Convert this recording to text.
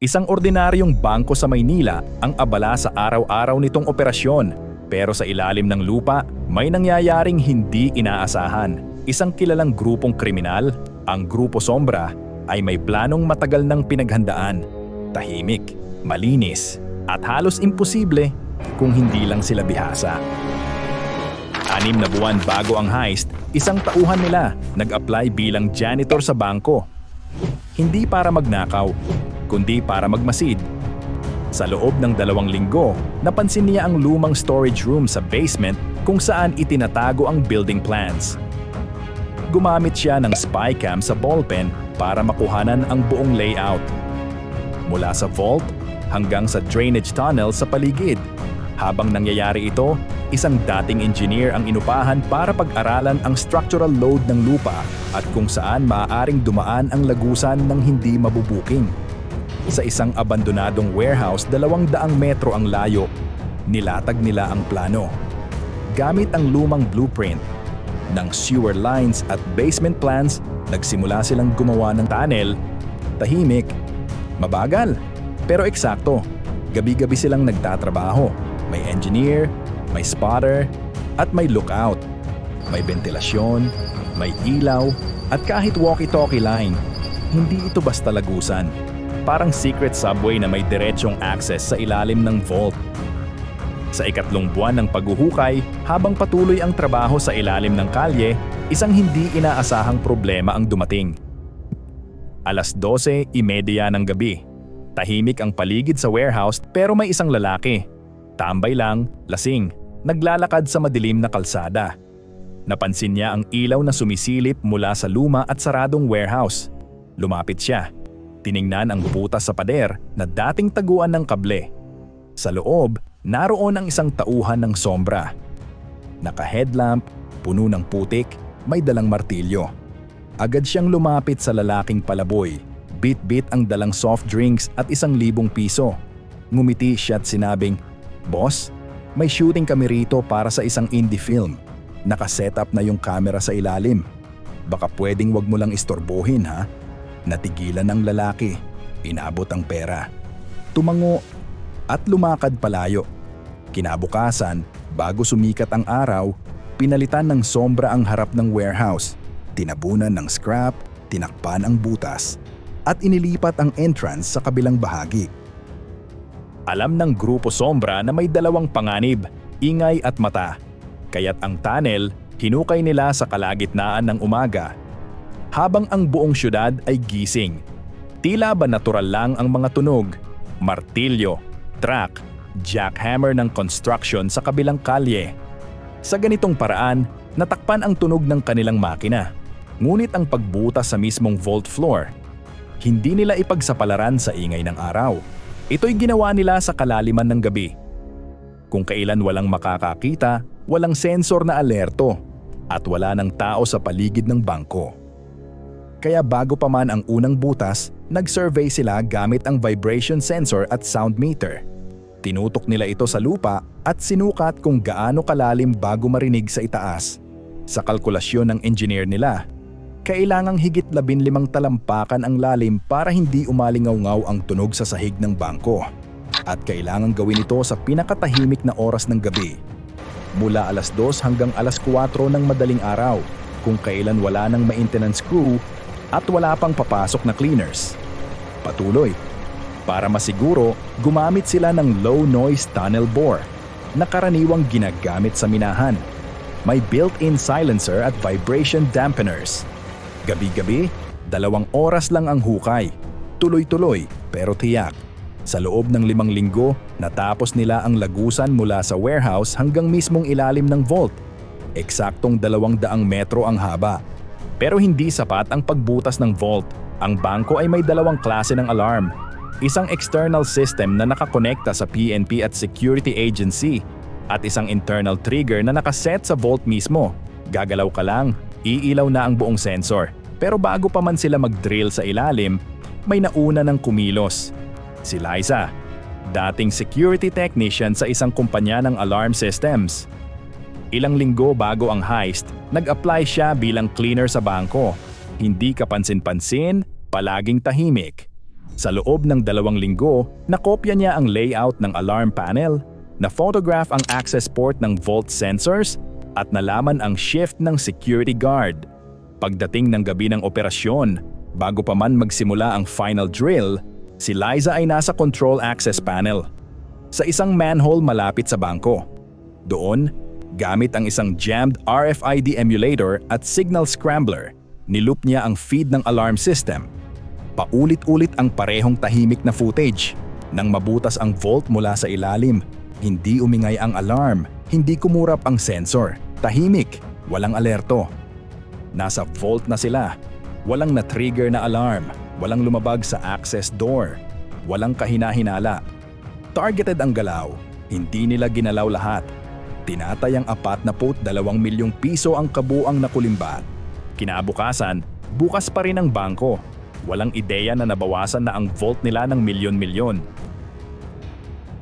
Isang ordinaryong bangko sa Maynila ang abala sa araw-araw nitong operasyon. Pero sa ilalim ng lupa, may nangyayaring hindi inaasahan. Isang kilalang grupong kriminal, ang Grupo Sombra, ay may planong matagal ng pinaghandaan. Tahimik, malinis, at halos imposible kung hindi lang sila bihasa. Anim na buwan bago ang heist, isang tauhan nila nag-apply bilang janitor sa bangko. Hindi para magnakaw, kundi para magmasid. Sa loob ng dalawang linggo, napansin niya ang lumang storage room sa basement kung saan itinatago ang building plans. Gumamit siya ng spy cam sa ballpen para makuhanan ang buong layout. Mula sa vault hanggang sa drainage tunnel sa paligid. Habang nangyayari ito, isang dating engineer ang inupahan para pag-aralan ang structural load ng lupa at kung saan maaaring dumaan ang lagusan ng hindi mabubuking. Sa isang abandonadong warehouse, dalawang daang metro ang layo, nilatag nila ang plano. Gamit ang lumang blueprint ng sewer lines at basement plans, nagsimula silang gumawa ng tunnel, tahimik, mabagal, pero eksakto. Gabi-gabi silang nagtatrabaho. May engineer, may spotter, at may lookout. May ventilasyon, may ilaw, at kahit walkie-talkie line. Hindi ito basta lagusan. Parang secret subway na may diretsong access sa ilalim ng vault. Sa ikatlong buwan ng paghuhukay, habang patuloy ang trabaho sa ilalim ng kalye, isang hindi inaasahang problema ang dumating. Alas 12.30 ng gabi. Tahimik ang paligid sa warehouse pero may isang lalaki. Tambay lang, lasing, naglalakad sa madilim na kalsada. Napansin niya ang ilaw na sumisilip mula sa luma at saradong warehouse. Lumapit siya. Tiningnan ang butas sa pader na dating taguan ng kable. Sa loob, naroon ang isang tauhan ng sombra. Naka-headlamp, puno ng putik, may dalang martilyo. Agad siyang lumapit sa lalaking palaboy. Bit-bit ang dalang soft drinks at isang libong piso. Ngumiti siya at sinabing, Boss, may shooting kami rito para sa isang indie film. Nakaset up na yung camera sa ilalim. Baka pwedeng wag mo lang istorbohin ha? Natigilan ng lalaki. Inabot ang pera. Tumango at lumakad palayo. Kinabukasan, bago sumikat ang araw, pinalitan ng sombra ang harap ng warehouse. Tinabunan ng scrap, tinakpan ang butas, at inilipat ang entrance sa kabilang bahagi. Alam ng grupo sombra na may dalawang panganib, ingay at mata. Kaya't ang tunnel, hinukay nila sa kalagitnaan ng umaga. Habang ang buong syudad ay gising. Tila ba natural lang ang mga tunog, martilyo, truck, jackhammer ng construction sa kabilang kalye. Sa ganitong paraan, natakpan ang tunog ng kanilang makina. Ngunit ang pagbutas sa mismong vault floor, hindi nila ipagsapalaran sa ingay ng araw. Ito'y ginawa nila sa kalaliman ng gabi. Kung kailan walang makakakita, walang sensor na alerto, at wala ng tao sa paligid ng bangko. Kaya bago pa man ang unang butas, nag-survey sila gamit ang vibration sensor at sound meter. Tinutok nila ito sa lupa at sinukat kung gaano kalalim bago marinig sa itaas. Sa kalkulasyon ng engineer nila, kailangang higit 15 talampakan ang lalim para hindi umalingaw-ngaw ang tunog sa sahig ng bangko. At kailangang gawin ito sa pinakatahimik na oras ng gabi. Mula alas 2 hanggang alas 4 ng madaling araw kung kailan wala ng maintenance crew at wala pang papasok na cleaners. Patuloy. Para masiguro, gumamit sila ng low noise tunnel bore na karaniwang ginagamit sa minahan. May built-in silencer at vibration dampeners. Gabi-gabi, dalawang oras lang ang hukay. Tuloy-tuloy pero tiyak. Sa loob ng limang linggo, natapos nila ang lagusan mula sa warehouse hanggang mismong ilalim ng vault. Eksaktong dalawang daang metro ang haba. Pero hindi sapat ang pagbutas ng vault. Ang bangko ay may dalawang klase ng alarm. Isang external system na nakakonekta sa PNP at security agency at isang internal trigger na nakaset sa vault mismo. Gagalaw ka lang, iilaw na ang buong sensor. Pero bago pa man sila mag-drill sa ilalim, may nauna ng kumilos. Si Liza, dating security technician sa isang kumpanya ng alarm systems. Ilang linggo bago ang heist, nag-apply siya bilang cleaner sa bangko. Hindi kapansin-pansin, palaging tahimik. Sa loob ng dalawang linggo, nakopya niya ang layout ng alarm panel, na-photograph ang access port ng vault sensors, at nalaman ang shift ng security guard. Pagdating ng gabi ng operasyon, bago pa man magsimula ang final drill, si Liza ay nasa control access panel sa isang manhole malapit sa bangko. Doon, gamit ang isang jammed RFID emulator at signal scrambler, niloop niya ang feed ng alarm system. Paulit-ulit ang parehong tahimik na footage. Nang mabutas ang vault mula sa ilalim, hindi umingay ang alarm, hindi kumurap ang sensor. Tahimik, walang alerto. Nasa vault na sila. Walang na-trigger na alarm, walang lumabag sa access door, walang kahina-hinala. Targeted ang galaw, hindi nila ginalaw lahat. Tinatayang apat na put dalawang milyong piso ang kabuang nakulimbat. Kinabukasan, bukas pa rin ang bangko. Walang ideya na nabawasan na ang vault nila ng milyon-milyon.